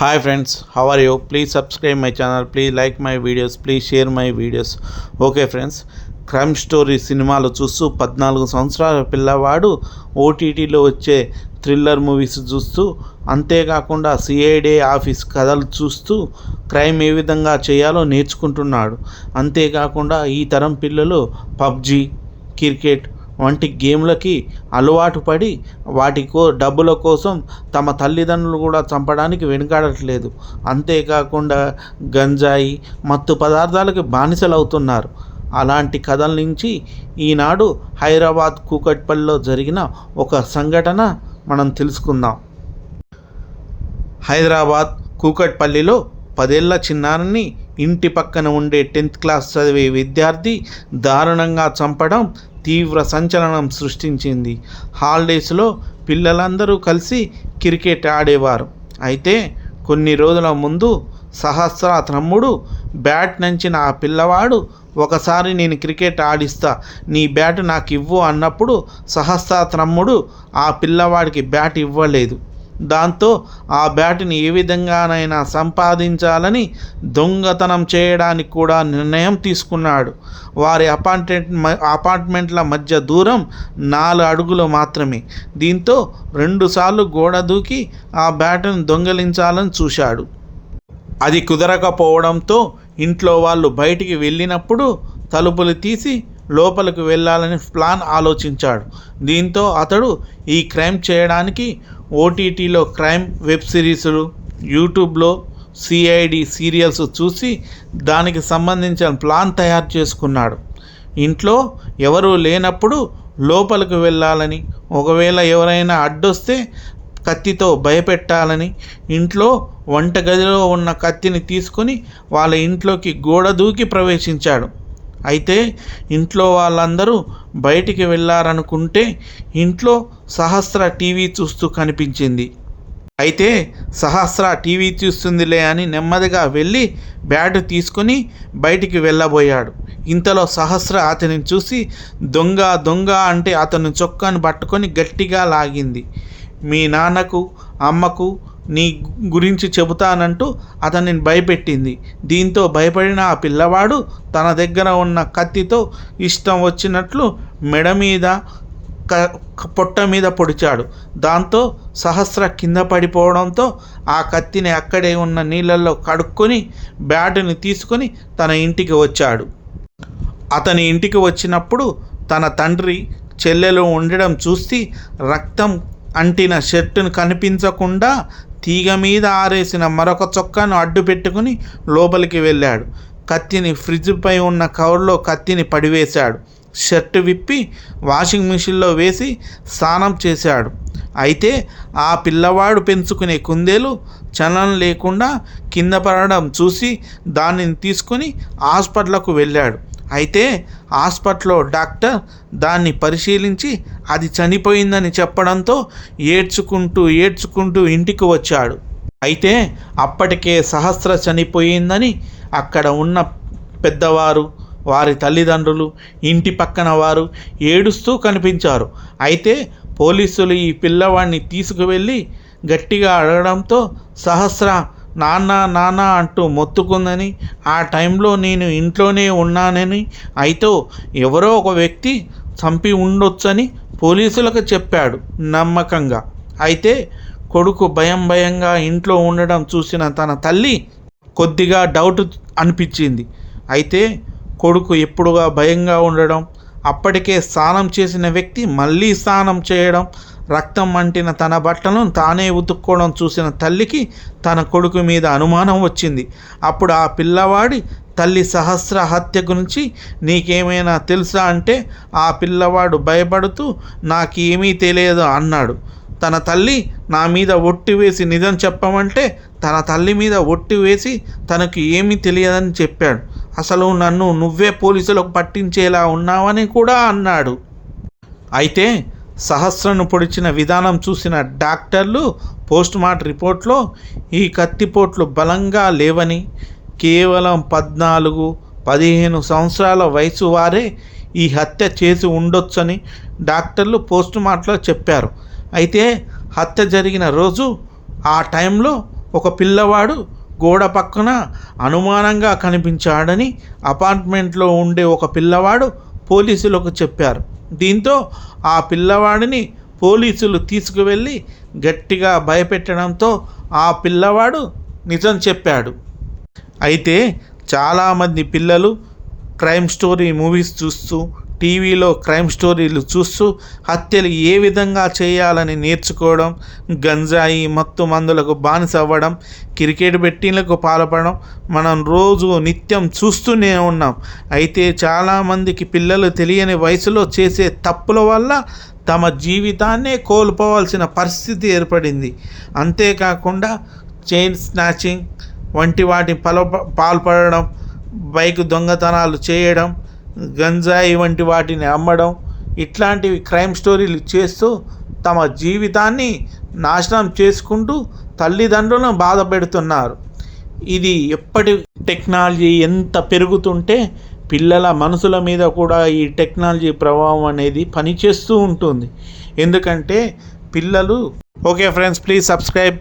Hi friends how are you please subscribe my channel please like my videos please share my videos okay friends crime story సినిమాలు చూస్తూ పద్నాలుగు సంవత్సరాల పిల్లవాడు ఓటీటీలో వచ్చే థ్రిల్లర్ మూవీస్ చూస్తూ అంతేకాకుండా సిఐడి ఆఫీస్ కథలు చూస్తూ క్రైమ్ ఏ విధంగా చేయాలో నేర్చుకుంటున్నాడు. అంతేకాకుండా ఈ తరం పిల్లలు పబ్జి క్రికెట్ వంటి గేమ్లకి అలవాటు పడి వాటి కో డబ్బుల కోసం తమ తల్లిదండ్రులు కూడా చంపడానికి వెనుకాడట్లేదు. అంతేకాకుండా గంజాయి మత్తు పదార్థాలకి బానిసలవుతున్నారు. అలాంటి కథల నుంచి ఈనాడు హైదరాబాద్ కూకట్పల్లిలో జరిగిన ఒక సంఘటన మనం తెలుసుకుందాం. హైదరాబాద్ కూకట్పల్లిలో పదేళ్ళ చిన్నారిని ఇంటి పక్కన ఉండే టెన్త్ క్లాస్ చదివే విద్యార్థి దారుణంగా చంపడం తీవ్ర సంచలనం సృష్టించింది. హాలిడేస్లో పిల్లలందరూ కలిసి క్రికెట్ ఆడేవారు. అయితే కొన్ని రోజుల ముందు సహస్ర తమ్ముడు బ్యాట్ నంచిన ఆ పిల్లవాడు ఒకసారి నేను క్రికెట్ ఆడిస్తా నీ బ్యాట్ నాకు ఇవ్వు అన్నప్పుడు సహస్ర తమ్ముడు ఆ పిల్లవాడికి బ్యాట్ ఇవ్వలేదు. దాంతో ఆ బ్యాట్ని ఏ విధంగానైనా సంపాదించాలని దొంగతనం చేయడానికి కూడా నిర్ణయం తీసుకున్నాడు. వారి అపార్ట్మెంట్ అపార్ట్మెంట్ల మధ్య దూరం నాలుగు అడుగులు మాత్రమే. దీంతో రెండుసార్లు గోడ దూకి ఆ బ్యాట్ను దొంగలించాలని చూశాడు. అది కుదరకపోవడంతో ఇంట్లో వాళ్ళు బయటికి వెళ్ళినప్పుడు తలుపులు తీసి లోపలికి వెళ్ళాలని ప్లాన్ ఆలోచించాడు. దీంతో అతడు ఈ క్రైమ్ చేయడానికి ఓటీటీలో క్రైమ్ వెబ్ సిరీస్లు యూట్యూబ్లో సిఐడి సీరియల్స్ చూసి దానికి సంబంధించిన ప్లాన్ తయారు చేసుకున్నాడు. ఇంట్లో ఎవరూ లేనప్పుడు లోపలికి వెళ్ళాలని ఒకవేళ ఎవరైనా అడ్డొస్తే కత్తితో భయపెట్టాలని ఇంట్లో వంటగదిలో ఉన్న కత్తిని తీసుకొని వాళ్ళ ఇంట్లోకి గోడ దూకి ప్రవేశించాడు. అయితే ఇంట్లో వాళ్ళందరూ బయటికి వెళ్ళారనుకుంటే ఇంట్లో సహస్ర టీవీ చూస్తూ కనిపించింది. అయితే సహస్ర టీవీ చూస్తుందిలే అని నెమ్మదిగా వెళ్ళి బ్యాట్ తీసుకుని బయటికి వెళ్ళబోయాడు. ఇంతలో సహస్ర అతనిని చూసి దొంగ దొంగ అంటే అతను చొక్కాను పట్టుకొని గట్టిగా లాగింది. మీ నాన్నకు అమ్మకు నీ గురించి చెబుతానంటూ అతన్ని భయపెట్టింది. దీంతో భయపడిన ఆ పిల్లవాడు తన దగ్గర ఉన్న కత్తితో ఇష్టం వచ్చినట్లు మెడ మీద క పొట్ట మీద పొడిచాడు. దాంతో సహస్ర కింద పడిపోవడంతో ఆ కత్తిని అక్కడే ఉన్న నీళ్ళల్లో కడుక్కొని బ్యాటుని తీసుకొని తన ఇంటికి వచ్చాడు. అతని ఇంటికి వచ్చినప్పుడు తన తండ్రి చెల్లెలు ఉండడం చూసి రక్తం అంటిన షర్టును కనిపించకుండా తీగ మీద ఆరేసిన మరొక చొక్కాను అడ్డు పెట్టుకుని లోపలికి వెళ్ళాడు. కత్తిని ఫ్రిడ్జ్పై ఉన్న కవర్లో కత్తిని పడివేశాడు. షర్ట్ విప్పి వాషింగ్ మిషన్లో వేసి స్నానం చేశాడు. అయితే ఆ పిల్లవాడు పెంచుకునే కుందేలు చలనం లేకుండా కింద పడడం చూసి దానిని తీసుకుని హాస్పిటల్కు వెళ్ళాడు. అయితే హాస్పిటల్లో డాక్టర్ దాన్ని పరిశీలించి అది చనిపోయిందని చెప్పడంతో ఏడ్చుకుంటూ ఏడ్చుకుంటూ ఇంటికి వచ్చాడు. అయితే అప్పటికే సహస్ర చనిపోయిందని అక్కడ ఉన్న పెద్దవారు వారి తల్లిదండ్రులు ఇంటి పక్కన వారు ఏడుస్తూ కనిపించారు. అయితే పోలీసులు ఈ పిల్లవాడిని తీసుకువెళ్ళి గట్టిగా అడగడంతో సహస్ర నాన్న నాన్న అంటూ మొత్తుకుందని ఆ టైంలో నేను ఇంట్లోనే ఉన్నానని అయితే ఎవరో ఒక వ్యక్తి చంపి ఉండొచ్చని పోలీసులకు చెప్పాడు నమ్మకంగా. అయితే కొడుకు భయం భయంగా ఇంట్లో ఉండడం చూసిన తన తల్లి కొద్దిగా డౌట్ అనిపించింది. అయితే కొడుకు ఎప్పుడుగా భయంగా ఉండడం అప్పటికే స్నానం చేసిన వ్యక్తి మళ్ళీ స్నానం చేయడం రక్తం అంటిన తన బట్టలను తానే ఉతుక్కోవడం చూసిన తల్లికి తన కొడుకు మీద అనుమానం వచ్చింది. అప్పుడు ఆ పిల్లవాడి తల్లి సహస్ర హత్య గురించి నీకేమైనా తెలుసా అంటే ఆ పిల్లవాడు భయపడుతూ నాకేమీ తెలియదు అన్నాడు. తన తల్లి నా మీద ఒట్టి వేసి నిజం చెప్పమంటే తన తల్లి మీద ఒట్టి వేసి తనకు ఏమీ తెలియదని చెప్పాడు. అసలు నన్ను నువ్వే పోలీసులకు పట్టించేలా ఉన్నావని కూడా అన్నాడు. అయితే సహస్రను పొడిచిన విధానం చూసిన డాక్టర్లు పోస్ట్ మార్టం రిపోర్ట్లో ఈ కత్తిపోట్లు బలంగా లేవని కేవలం పద్నాలుగు పదిహేను సంవత్సరాల వయసు వారే ఈ హత్య చేసి ఉండొచ్చని డాక్టర్లు పోస్ట్ మార్టంలో చెప్పారు. అయితే హత్య జరిగిన రోజు ఆ టైంలో ఒక పిల్లవాడు గోడ పక్కన అనుమానంగా కనిపించాడని అపార్ట్మెంట్లో ఉండే ఒక పిల్లవాడు పోలీసులకు చెప్పారు. దీంతో ఆ పిల్లవాడిని పోలీసులు తీసుకువెళ్ళి గట్టిగా భయపెట్టడంతో ఆ పిల్లవాడు నిజం చెప్పాడు. అయితే చాలామంది పిల్లలు క్రైమ్ స్టోరీ మూవీస్ చూస్తూ టీవీలో క్రైమ్ స్టోరీలు చూస్తూ హత్యలు ఏ విధంగా చేయాలని నేర్చుకోవడం గంజాయి మత్తు మందులకు బానిస అవ్వడం క్రికెట్ బెట్టింగ్లకు పాల్పడడం మనం రోజు నిత్యం చూస్తూనే ఉన్నాం. అయితే చాలామందికి పిల్లలు తెలియని వయసులో చేసే తప్పుల వల్ల తమ జీవితాన్నే కోల్పోవాల్సిన పరిస్థితి ఏర్పడింది. అంతేకాకుండా చైన్ స్నాచింగ్ వంటి వాటి పల పాల్పడడం బైక్ దొంగతనాలు చేయడం గంజాయి వంటి వాటిని అమ్మడం ఇట్లాంటివి క్రైమ్ స్టోరీలు చేస్తూ తమ జీవితాన్ని నాశనం చేసుకుంటూ తల్లిదండ్రులను బాధ పెడుతున్నారు ఇది ఎప్పటి టెక్నాలజీ ఎంత పెరుగుతుంటే పిల్లల మనసుల మీద కూడా ఈ టెక్నాలజీ ప్రభావం అనేది పనిచేస్తూ ఉంటుంది. ఎందుకంటే పిల్లలు ఓకే ఫ్రెండ్స్ ప్లీజ్ సబ్స్క్రైబ్.